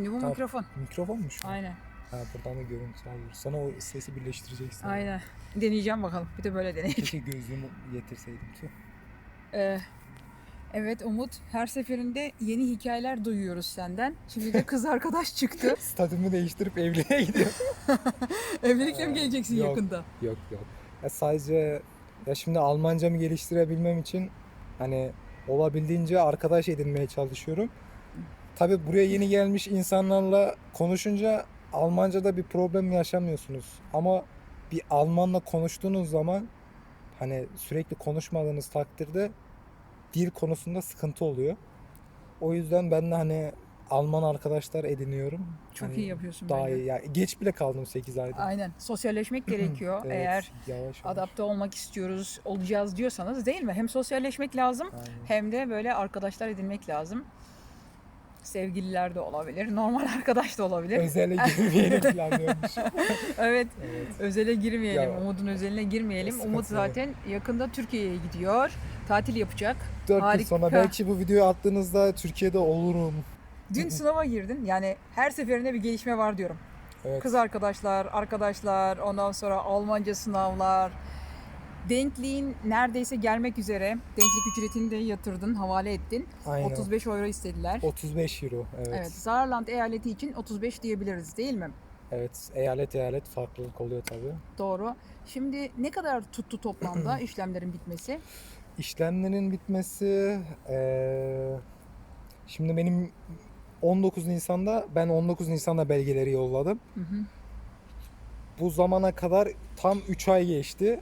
Şimdi bu Tamam. mikrofon. Mikrofonmuş. mu? Aynen. Ha buradan da görüntü alıyoruz. Sana o sesi birleştireceksin. Aynen. Deneyeceğim bakalım. Bir de böyle deneyeceğim. Keşke gözlüğümü getirseydim. Tüh. Ee, evet Umut her seferinde yeni hikayeler duyuyoruz senden. Şimdi de kız arkadaş çıktı. Statümü değiştirip evliliğe gidiyorum. Evlilikle mi geleceksin Yok. yakında? yok yok. Ya sadece ya şimdi Almancamı geliştirebilmem için hani olabildiğince arkadaş edinmeye çalışıyorum. Tabi buraya yeni gelmiş insanlarla konuşunca Almanca'da bir problem yaşamıyorsunuz. Ama bir Almanla konuştuğunuz zaman hani sürekli konuşmadığınız takdirde dil konusunda sıkıntı oluyor. O yüzden ben de hani Alman arkadaşlar ediniyorum. Çok Hani iyi yapıyorsun Daha bence. iyi. Ya geç bile kaldım 8 ayda. Aynen. Sosyalleşmek gerekiyor. Evet, Eğer yavaş yavaş. adapte olmak istiyoruz, olacağız diyorsanız değil mi? Hem sosyalleşmek lazım Aynen. hem de böyle arkadaşlar edinmek lazım. Sevgililer de olabilir, normal arkadaş da olabilir. Özele girmeyelim planlıyormuş. evet, evet. özele girmeyelim, Ya. Umut'un özeline girmeyelim. Sıkıntı Umut yok. zaten yakında Türkiye'ye gidiyor, tatil yapacak. 4 gün Harika. sonra belki bu videoyu attığınızda Türkiye'de olurum. Dün sınava girdin, yani her seferinde bir gelişme var diyorum. Evet. Kız arkadaşlar, arkadaşlar, ondan sonra Almanca sınavlar. Denkliğin neredeyse gelmek üzere. Denklik ücretini de yatırdın, havale ettin. Aynen. 35 euro istediler. 35 euro. Evet. Evet, evet. Saarland eyaleti için 35 diyebiliriz değil mi? Eyalet eyalet farklılık oluyor tabii. Doğru. Şimdi ne kadar tuttu toplamda işlemlerin bitmesi? İşlemlerin bitmesi eee, şimdi benim 19 Nisan'da ben 19 Nisan'da belgeleri yolladım. Hı hı. Bu zamana kadar tam 3 ay geçti.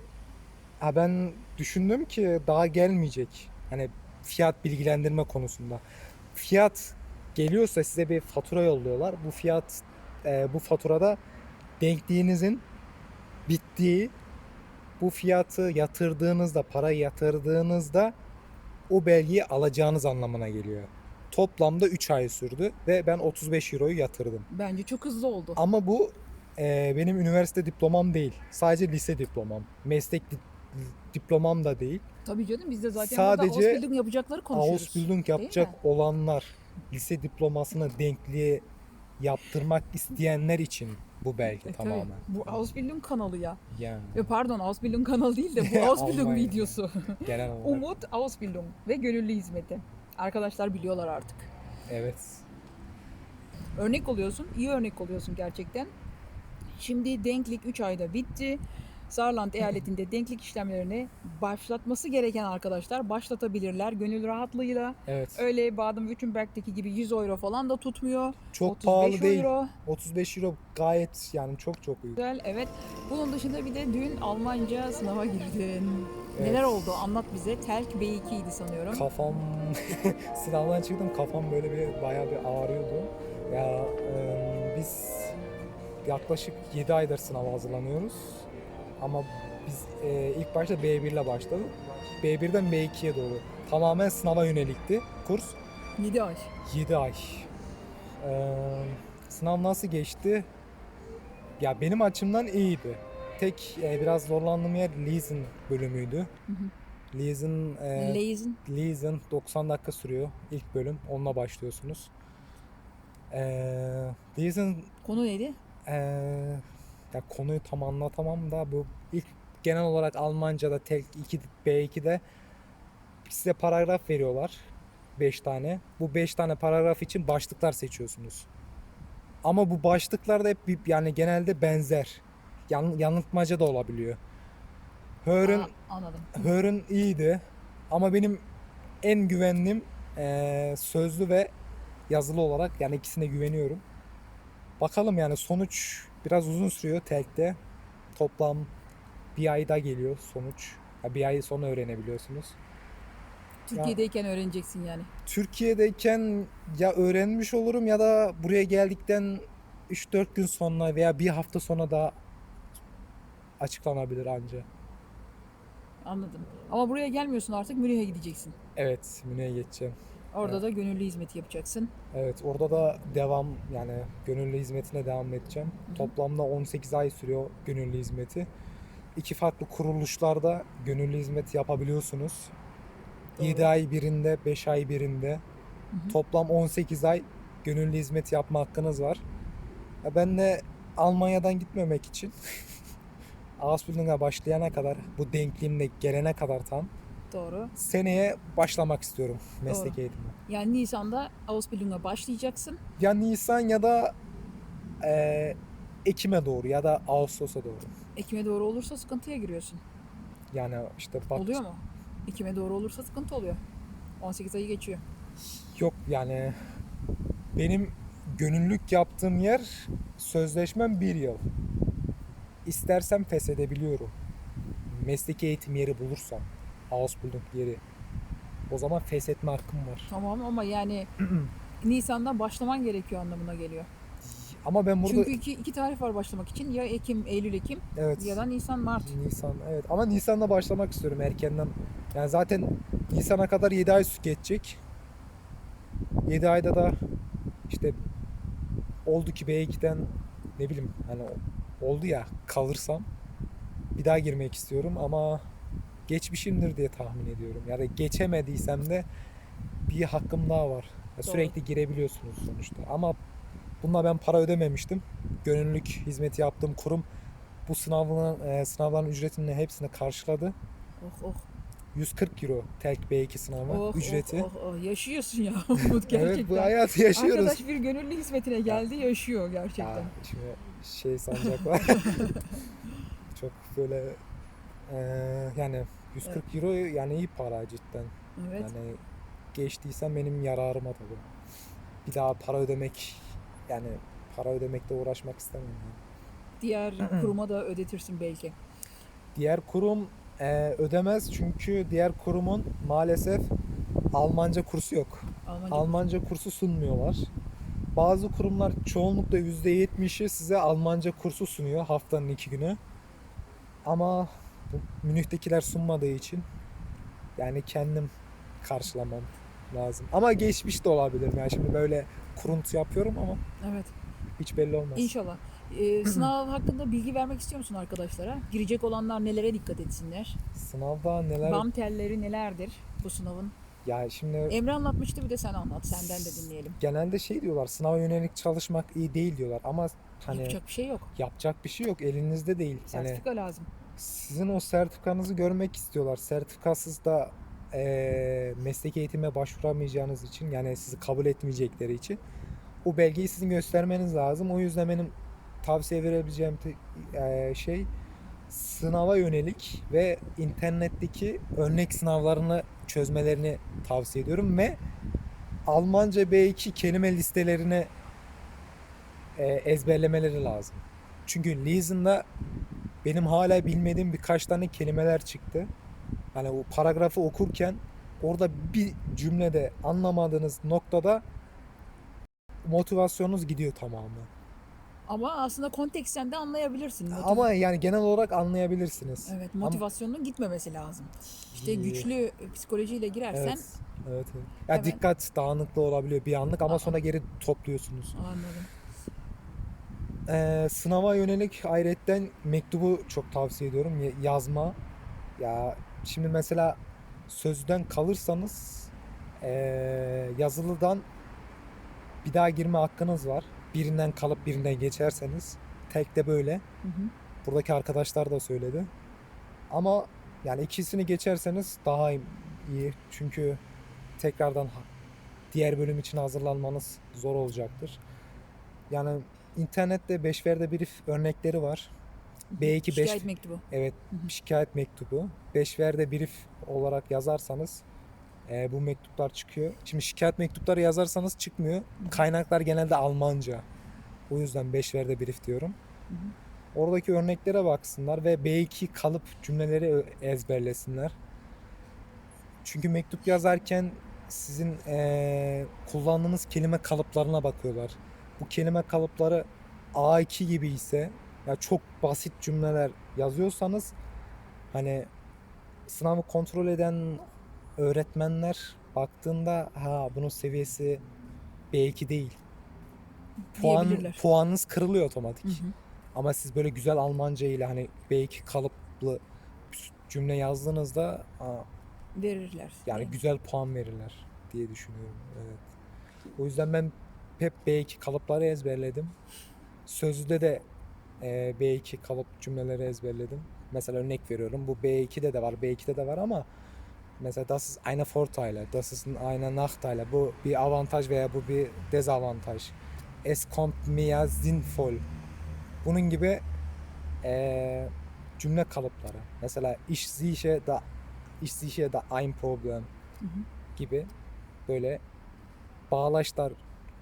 Ha ben düşündüm ki daha gelmeyecek. Hani fiyat bilgilendirme konusunda. Fiyat geliyorsa size bir fatura yolluyorlar. Bu fiyat e, bu faturada denkliğinizin bittiği bu fiyatı yatırdığınızda parayı yatırdığınızda o belgeyi alacağınız anlamına geliyor. Toplamda 3 ay sürdü ve ben 35 euroyu yatırdım. Bence çok hızlı oldu. Ama bu e, benim üniversite diplomam değil. Sadece lise diplomam. Meslek diplomam da değil. Tabii canım biz de zaten Sadece burada Ausbildung yapacakları konuşuyoruz. Ausbildung yapacak olanlar, lise diplomasını denkliğe yaptırmak isteyenler için bu belge E, tabii. tamamen. Bu Ausbildung kanalı ya. Yani E, pardon Ausbildung kanalı değil de bu Ausbildung videosu. genel olarak. Umut Ausbildung ve gönüllü hizmeti. Arkadaşlar biliyorlar artık. Evet. Örnek oluyorsun, iyi örnek oluyorsun gerçekten. Şimdi denklik 3 ayda bitti. Saarland eyaletinde denklik işlemlerini başlatması gereken arkadaşlar başlatabilirler gönül rahatlığıyla. Evet. Öyle Baden-Württemberg'deki gibi 100 euro falan da tutmuyor. Çok 35 pahalı değil. euro. 35 euro gayet yani çok çok uygun. Güzel, evet. Bunun dışında bir de dün Almanca sınava girdin. Evet. Neler oldu? Anlat bize. Telk B2 idi sanıyorum. Kafam sınavdan çıktım kafam böyle bir bayağı bir ağrıyordu. Ya e, biz yaklaşık 7 aydır sınava hazırlanıyoruz. Ama biz e, ilk başta B1 ile başladık. B1'den B2'ye doğru. Tamamen sınava yönelikti kurs. 7 ay. 7 ay. E, sınav nasıl geçti? Ya benim açımdan iyiydi. Tek e, biraz zorlandığım yer Leeson bölümüydü. Hı hı. Leeson e, Leisen. Leeson 90 dakika sürüyor ilk bölüm. Onunla başlıyorsunuz. Ee, Leeson Konu neydi? ee, ya konuyu tam anlatamam da bu genel olarak Almanca'da tek 2 B2'de size paragraf veriyorlar. 5 tane. Bu 5 tane paragraf için başlıklar seçiyorsunuz. Ama bu başlıklar da hep bir- yani genelde benzer. Yan, yanıltmaca da olabiliyor. Anladım. Hör'ün iyiydi ama benim en güvendiğim eee, sözlü ve yazılı olarak yani ikisine güveniyorum. Bakalım yani sonuç biraz uzun sürüyor tekte. Toplam bir ayda geliyor sonuç. Ya bir ay sonra öğrenebiliyorsunuz. Türkiye'deyken öğreneceksin yani. Türkiye'deyken ya öğrenmiş olurum ya da buraya geldikten 3-4 gün sonra veya bir hafta sonra da açıklanabilir anca. Anladım. Ama buraya gelmiyorsun artık Münih'e gideceksin. Evet, Münih'e geçeceğim. Orada Evet. da gönüllü hizmeti yapacaksın. Evet orada da devam yani gönüllü hizmetine devam edeceğim. hı. Toplamda 18 ay sürüyor gönüllü hizmeti. İki farklı kuruluşlarda gönüllü hizmet yapabiliyorsunuz. Doğru. 7 ay birinde, 5 ay birinde. hı. Toplam 18 ay gönüllü hizmet yapma hakkınız var. Ya ben de Almanya'dan gitmemek için Ausbildung'a başlayana kadar bu denkliğimle gelene kadar tam Doğru. seneye başlamak istiyorum meslek Doğru. eğitimi. Yani Nisan'da Ausbildung'a başlayacaksın. Ya Nisan ya da eee, Ekim'e doğru ya da Ağustos'a doğru. Ekim'e doğru olursa sıkıntıya giriyorsun. Yani işte bak Oluyor mu? Ekim'e doğru olursa sıkıntı oluyor. 18 ayı geçiyor. yok yani benim gönüllülük yaptığım yer sözleşmem bir yıl. İstersem feshedebiliyorum. Mesleki eğitim yeri bulursam. Ausbildung yeri. O zaman feshetme hakkım var. Tamam ama yani Nisan'dan başlaman gerekiyor anlamına geliyor. Ama ben burada Çünkü iki, iki tarih var başlamak için. Ya Ekim, Eylül, Ekim evet ya da Nisan, Mart. Nisan evet ama Nisan'da başlamak istiyorum erkenden. Yani zaten Nisan'a kadar 7 ay geçecek. 7 ayda da işte oldu ki B2'den ne bileyim hani oldu ya kalırsam bir daha girmek istiyorum ama geçmişimdir diye tahmin ediyorum. Yani geçemediysem de bir hakkım daha var. Ya Doğru. Sürekli girebiliyorsunuz sonuçta. Ama bununla ben para ödememiştim. Gönüllülük hizmeti yaptığım kurum bu sınavların, e, sınavların ücretinin hepsini karşıladı. Oh oh. 140 euro tek B2 sınavı Oh, ücreti. oh, oh, oh. Yaşıyorsun ya Umut gerçekten. Evet bu hayatı yaşıyoruz. Arkadaş bir gönüllü hizmetine geldi yaşıyor gerçekten. Ya, şimdi şey sanacaklar. Çok böyle e, yani 140 euro yani iyi para cidden. Evet. Yani geçtiysem benim yararıma tabii. Bir daha para ödemek yani para ödemekle uğraşmak yani. Diğer kuruma da ödetirsin belki. Diğer kurum e, ödemez çünkü diğer kurumun maalesef Almanca kursu yok. Almanca. Almanca kursu sunmuyorlar. Bazı kurumlar çoğunlukla %70'i size Almanca kursu sunuyor haftanın iki günü. Ama bu Münih'tekiler sunmadığı için yani kendim karşılamam lazım. Ama geçmiş de olabilirim yani şimdi böyle kuruntu yapıyorum ama Evet. hiç belli olmaz. İnşallah. Ee, sınav hakkında bilgi vermek istiyor musun arkadaşlara? Girecek olanlar nelere dikkat etsinler? Sınavda neler BAM telleri nelerdir bu sınavın? ya şimdi Emre anlatmıştı bir de sen anlat. Senden de dinleyelim. genelde şey diyorlar sınava yönelik çalışmak iyi değil diyorlar ama hani Yapacak bir şey yok. yapacak bir şey yok elinizde değil. Hani Sertifika lazım. sizin o sertifikanızı görmek istiyorlar. Sertifikasız da eee meslek eğitime başvuramayacağınız için yani sizi kabul etmeyecekleri için o belgeyi sizin göstermeniz lazım. O yüzden benim tavsiye verebileceğim te- eee, şey sınava yönelik ve internetteki örnek sınavlarını çözmelerini tavsiye ediyorum ve Almanca B2 kelime listelerini eee, ezberlemeleri lazım. Çünkü Listen'da benim hala bilmediğim birkaç tane kelimeler çıktı. Hani o paragrafı okurken orada bir cümlede anlamadığınız noktada motivasyonunuz gidiyor tamamı. Ama aslında konteksten de anlayabilirsin. Motiv- Ama yani genel olarak anlayabilirsiniz. Evet, motivasyonun gitmemesi lazım. İşte güçlü psikolojiyle girersen Evet. Evet, evet. Ya Evet. dikkat dağınıklığı olabiliyor bir anlık ama Aa. sonra geri topluyorsunuz. anladım. Ee, sınava yönelik ayrıyetten mektubu çok tavsiye ediyorum. Ya- Yazma. Ya şimdi mesela sözden kalırsanız ee, yazılıdan bir daha girme hakkınız var. Birinden kalıp birinden geçerseniz. Tek de böyle. Hı hı. Buradaki arkadaşlar da söyledi. Ama yani ikisini geçerseniz daha iyi. Çünkü tekrardan diğer bölüm için hazırlanmanız zor olacaktır. Yani internette Beşver'de brief örnekleri var. B2 5 Şikayet mektubu. evet şikayet mektubu. Beşver'de brief olarak yazarsanız e, bu mektuplar çıkıyor. Şimdi şikayet mektupları yazarsanız çıkmıyor. Kaynaklar genelde Almanca. O yüzden Beşver'de brief diyorum. Hı hı. Oradaki örneklere baksınlar ve B2 kalıp cümleleri ezberlesinler. Çünkü mektup yazarken sizin eee, kullandığınız kelime kalıplarına bakıyorlar. Bu kelime kalıpları A2 gibi ise ya çok basit cümleler yazıyorsanız hani sınavı kontrol eden öğretmenler baktığında ha bunun seviyesi B2 değil. Puan, puanınız kırılıyor otomatik. Hı hı. Ama siz böyle güzel Almanca ile hani B2 kalıplı cümle yazdığınızda aa, Verirler. yani güzel puan verirler diye düşünüyorum. Evet. O yüzden ben hep B2 kalıpları ezberledim. Sözlüde de e, B2 kalıp cümleleri ezberledim. Mesela örnek veriyorum. Bu B2'de de var, B2'de de var ama mesela das ist eine Vorteile, das ist eine Nachteile. Bu bir avantaj veya bu bir dezavantaj. Es kommt mir sinnvoll. Bunun gibi e, cümle kalıpları. Mesela ich sehe da ich sehe da ein Problem Hı hı. gibi böyle bağlaçlar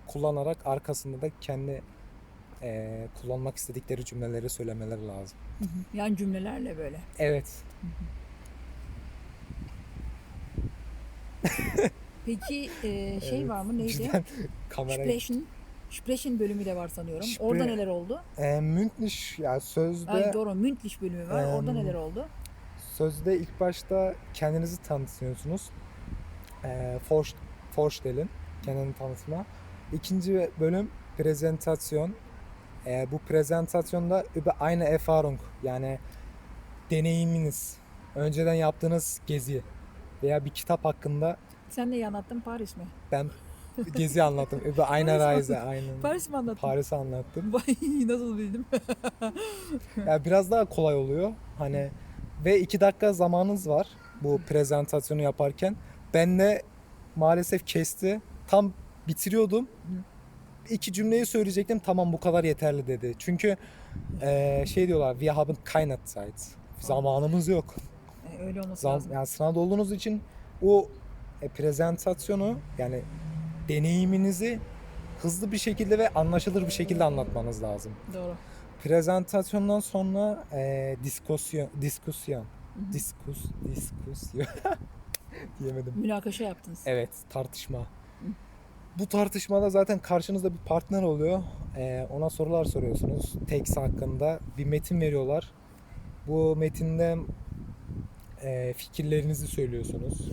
kullanarak arkasında da kendi eee, kullanmak istedikleri cümleleri söylemeleri lazım. Hı hı. Yani cümlelerle böyle. Evet. Peki e, şey Evet, var mı neydi? Cidden kamera Sprechen. Sprechen bölümü de var sanıyorum. Spre- Orada neler oldu? eee mündlich ya sözde Ay doğru mündlich bölümü var. Orada Em, neler oldu? sözde ilk başta kendinizi tanıtıyorsunuz. Eee vor, vorstellen kendini tanıtma. İkinci bölüm prezentasyon. Eee, bu prezentasyonda über eine Erfahrung yani deneyiminiz, önceden yaptığınız gezi veya bir kitap hakkında Sen neyi anlattın? Paris mi? ben gezi anlattım. Über eine Paris? Reise, aynen. Paris mi anlattın? Paris'i anlattım. Vay nasıl bildim? Ya biraz daha kolay oluyor. Hani ve iki dakika zamanınız var bu prezentasyonu yaparken. Ben de maalesef kesti. Tam bitiriyordum. İki cümleyi söyleyecektim. Tamam bu kadar yeterli dedi. Çünkü eee, şey diyorlar. Wir haben keine Zeit. Zamanımız yok. E, Öyle olması Zam, lazım. yani sınavda olduğunuz için o e, prezentasyonu yani deneyiminizi hızlı bir şekilde ve anlaşılır bir şekilde anlatmanız lazım. Doğru. Prezentasyondan sonra e, diskusyon, diskusyon, diskus, diskusyon diyemedim. Münakaşa yaptınız. Evet, tartışma. Bu tartışmada zaten karşınızda bir partner oluyor. E, ona sorular soruyorsunuz. Text hakkında bir metin veriyorlar. Bu metinde e, fikirlerinizi söylüyorsunuz.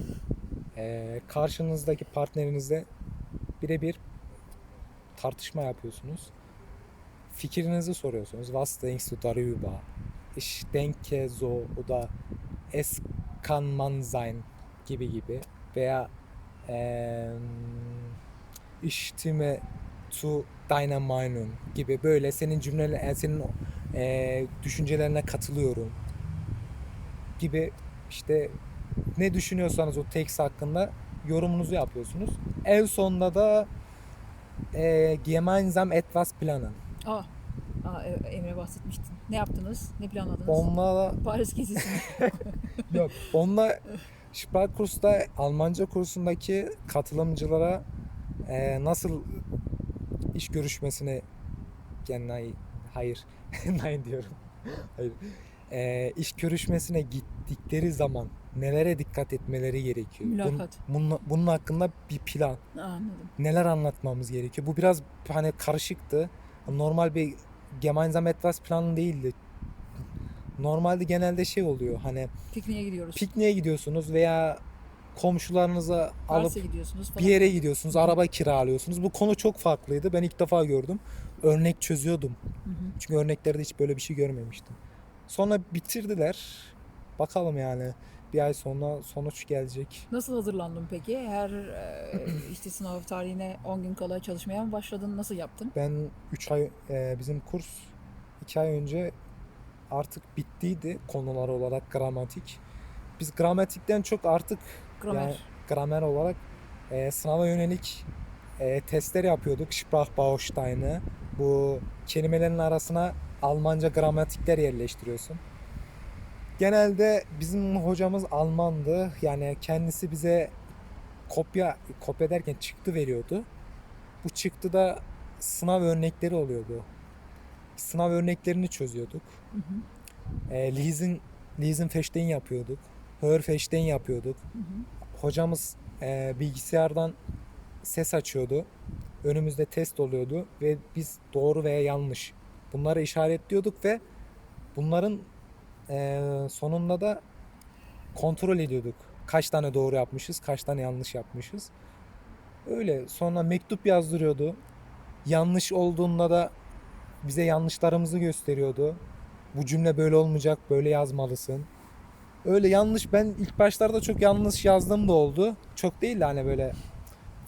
E, karşınızdaki partnerinizle birebir tartışma yapıyorsunuz. Fikrinizi soruyorsunuz. Was denkst du darüber? Ich denke so oder es kann man sein gibi gibi veya eee zu deiner Meinung gibi böyle senin cümleler senin eee, düşüncelerine katılıyorum gibi işte ne düşünüyorsanız o text hakkında yorumunuzu yapıyorsunuz. En sonunda da eee gemeinsam etwas planen. Aa, aa, e, Emre bahsetmiştin. Ne yaptınız? Ne planladınız? Onunla Paris gezisi. mi? yok. Onunla Sprachkurs'ta Almanca kursundaki katılımcılara eee, nasıl iş görüşmesine yani hayır, hayır diyorum. Hayır. Eee, iş görüşmesine gittikleri zaman nelere dikkat etmeleri gerekiyor? Bunun, Mülakat. bunun, bunun hakkında bir plan. Anladım. neler anlatmamız gerekiyor. Bu biraz hani karışıktı. Normal bir gemeinsam etwas planı değildi. Normalde genelde şey oluyor hani Pikniğe gidiyoruz. pikniğe gidiyorsunuz veya komşularınızı alıp Paris'e gidiyorsunuz falan. bir yere gidiyorsunuz, araba kiralıyorsunuz. Bu konu çok farklıydı. Ben ilk defa gördüm. Örnek çözüyordum. Hı hı. Çünkü örneklerde hiç böyle bir şey görmemiştim. Sonra bitirdiler. Bakalım yani bir ay sonra sonuç gelecek. Nasıl hazırlandın peki? Her e, işte sınav tarihine 10 gün kala çalışmaya mı başladın? Nasıl yaptın? Ben 3 ay e, bizim kurs 2 ay önce artık bittiydi konular olarak gramatik. Biz gramatikten çok artık Gramer. yani gramer olarak e, sınava yönelik e, testler yapıyorduk. Sprachbaustein'ı. Bu kelimelerin arasına Almanca gramatikler yerleştiriyorsun. Genelde bizim hocamız Almandı. Yani kendisi bize kopya kopya derken çıktı veriyordu. Bu çıktıda sınav örnekleri oluyordu. Sınav örneklerini çözüyorduk. Hı hı. E, Lisen, Lisenfechten yapıyorduk. Hörfechten yapıyorduk. Hı hı. Hocamız e, bilgisayardan ses açıyordu. Önümüzde test oluyordu ve biz doğru veya yanlış bunları işaretliyorduk ve bunların e, sonunda da kontrol ediyorduk. Kaç tane doğru yapmışız, kaç tane yanlış yapmışız. Öyle. Sonra mektup yazdırıyordu. Yanlış olduğunda da bize yanlışlarımızı gösteriyordu. Bu cümle böyle olmayacak, böyle yazmalısın. Öyle yanlış ben ilk başlarda çok yanlış yazdığım da oldu. Çok değil de hani böyle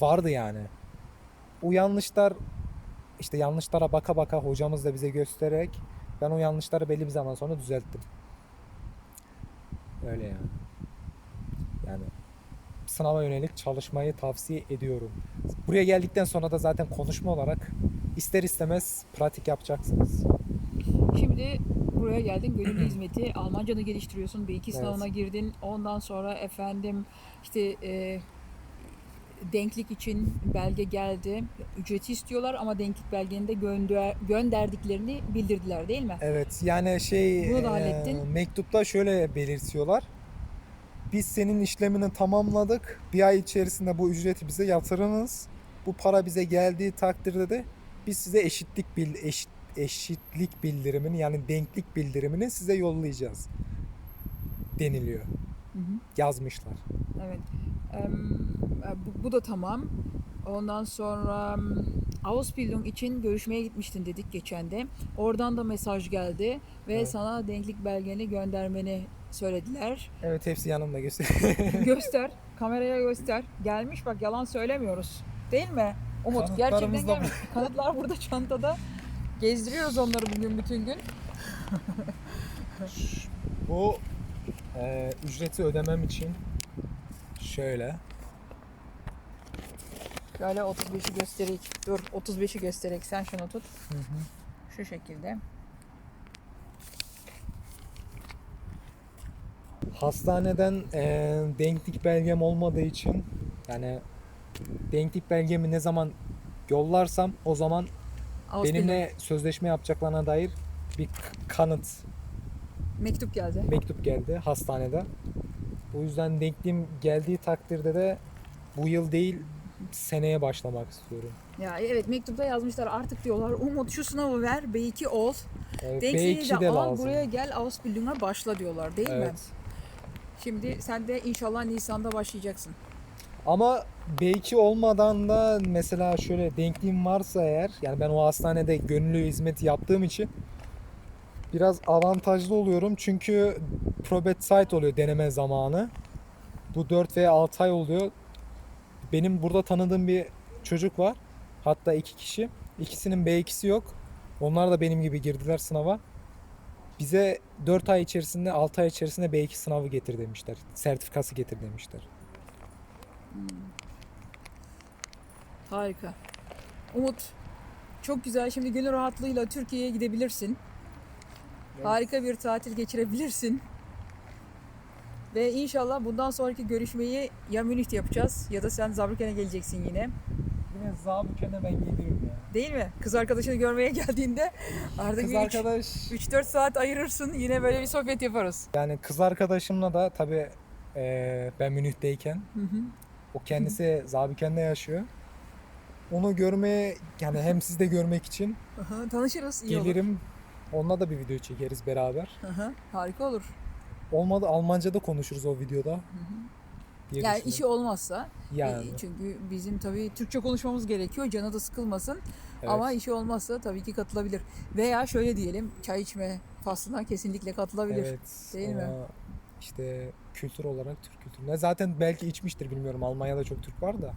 vardı yani. o yanlışlar işte yanlışlara baka baka hocamız da bize göstererek ben o yanlışları belli bir zaman sonra düzelttim. Öyle yani. Yani sınava yönelik çalışmayı tavsiye ediyorum. Buraya geldikten sonra da zaten konuşma olarak ister istemez pratik yapacaksınız. Şimdi buraya geldin gönüllü hizmeti Almancanı geliştiriyorsun B2 Evet. sınavına girdin ondan sonra efendim işte e, denklik için belge geldi ücreti istiyorlar ama denklik belgeni de gönder, gönderdiklerini bildirdiler değil mi? Evet yani şey Bunu da e, hallettin. mektupta şöyle belirtiyorlar. Biz senin işlemini tamamladık. Bir ay içerisinde bu ücreti bize yatırınız. Bu para bize geldiği takdirde de biz size eşitlik bil eşit, eşitlik bildirimini yani denklik bildirimini size yollayacağız deniliyor. Hı hı. Yazmışlar. Evet. Em, bu, bu da tamam. Ondan sonra Ausbildung için görüşmeye gitmiştin dedik geçen de. Oradan da mesaj geldi ve Evet. sana denklik belgeni göndermeni söylediler. Evet hepsi yanımda göster. göster, kameraya göster. Gelmiş bak yalan söylemiyoruz. Değil mi? Umut gerçekten gelmiş. Kanıtlar burada çantada. Gezdiriyoruz onları bugün bütün gün. bu e, ücreti ödemem için şöyle Şöyle 35'i göstereyim. Dur 35'i göstereyim. Sen şunu tut. Şu şekilde. Hastaneden eee, denklik belgem olmadığı için yani denklik belgemi ne zaman yollarsam o zaman Ausbildung. benimle sözleşme yapacaklarına dair bir kanıt Mektup geldi. mektup geldi hastanede. O yüzden denkliğim geldiği takdirde de bu yıl değil seneye başlamak istiyorum. Ya evet mektupta yazmışlar artık diyorlar Umut şu sınavı ver B2 ol. Evet, Denkliği B2 de, de al lazım. buraya gel Ausbildung'a başla diyorlar değil mi? Evet. Şimdi sen de inşallah Nisan'da başlayacaksın. Ama B2 olmadan da mesela şöyle denkliğim varsa eğer yani ben o hastanede gönüllü hizmeti yaptığım için biraz avantajlı oluyorum çünkü probate site oluyor deneme zamanı. Bu 4 veya 6 ay oluyor. Benim burada tanıdığım bir çocuk var. Hatta iki kişi. İkisinin B2'si yok. Onlar da benim gibi girdiler sınava. Bize 4 ay içerisinde 6 ay içerisinde B2 sınavı getir demişler. Sertifikası getir demişler. Harika. Umut çok güzel şimdi gönül rahatlığıyla Türkiye'ye gidebilirsin. Harika bir tatil geçirebilirsin. Ve inşallah bundan sonraki görüşmeyi ya Münih'te yapacağız ya da sen Zabrükken'e geleceksin yine. Yine zabıkene ben gelirim ya. Değil mi? Kız arkadaşını görmeye geldiğinde artık Kız arkadaş 3-4 saat ayırırsın yine böyle bir sohbet yaparız. yani kız arkadaşımla da tabi ben Münih'teyken Hı hı. O kendisi Zabiken'de yaşıyor. Onu görmeye yani hem siz de görmek için Aha, tanışırız. iyi olur. gelirim. Onunla da bir video çekeriz beraber. Aha, harika olur. Olmadı Almanca'da konuşuruz o videoda. diye Yani düşünüyorum. işi olmazsa yani, e, çünkü bizim tabii Türkçe konuşmamız gerekiyor. Canı da sıkılmasın. evet. Ama işi olmazsa tabii ki katılabilir. Veya şöyle diyelim çay içme faslına kesinlikle katılabilir. Evet. Değil mi? İşte kültür olarak Türk kültürüne. Zaten belki içmiştir bilmiyorum. Almanya'da çok Türk var da.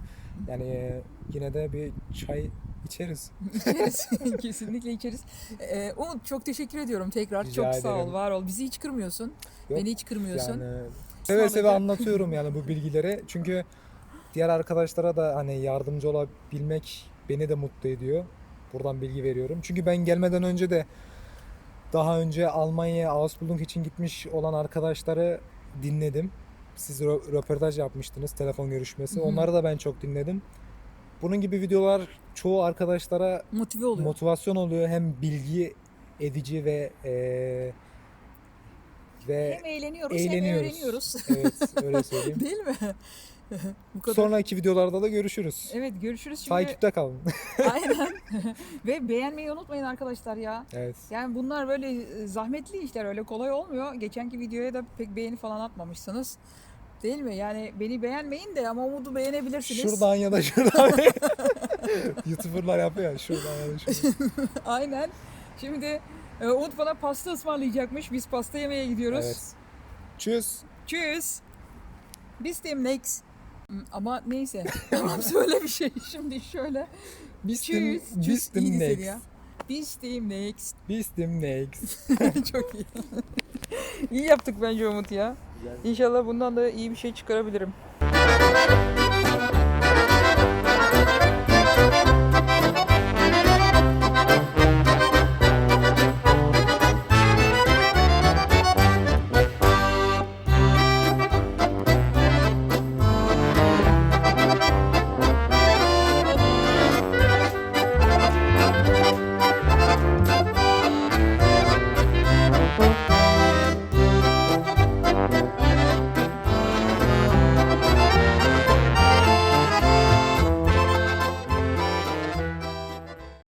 Yani yine de bir çay içeriz. İçeriz. kesinlikle içeriz. Ee, Umut çok teşekkür ediyorum tekrar. Rica çok sağ ol, ederim. var ol. Bizi hiç kırmıyorsun. Yok, Beni hiç kırmıyorsun. Yani seve seve anlatıyorum yani bu bilgileri. Çünkü diğer arkadaşlara da hani yardımcı olabilmek beni de mutlu ediyor. Buradan bilgi veriyorum. Çünkü ben gelmeden önce de daha önce Almanya'ya Ausbildung için gitmiş olan arkadaşları dinledim. Siz rö- röportaj yapmıştınız, telefon görüşmesi. Hı hı. Onları da ben çok dinledim. Bunun gibi videolar çoğu arkadaşlara Motive oluyor. motivasyon oluyor. Hem bilgi edici ve eee ve hem eğleniyoruz, hem eğleniyoruz. öğreniyoruz. evet öyle söyleyeyim. Değil mi? Bu kadar. Sonraki videolarda da görüşürüz. Evet görüşürüz şimdi. Takipte kalın. Aynen. Ve beğenmeyi unutmayın arkadaşlar ya. evet. Yani bunlar böyle e, zahmetli işler öyle kolay olmuyor. Geçenki videoya da pek beğeni falan atmamışsınız. Değil mi? Yani beni beğenmeyin de ama Umut'u beğenebilirsiniz. Şuradan ya da şuradan. YouTuber'lar yapıyor ya şuradan ya da şuradan. Aynen. Şimdi e, Umut bana pasta ısmarlayacakmış. Biz pasta yemeye gidiyoruz. Evet. Tschüss. Tschüss. Bis demnächst. Hmm, Ama neyse. tamam söyle bir şey. Şimdi şöyle. Bistim, Tschüss. Tschüss. bistim İyiydi seni next. ya. Bistim next. Bistim next. Çok iyi. iyi yaptık bence Umut ya. İnşallah bundan da iyi bir şey çıkarabilirim.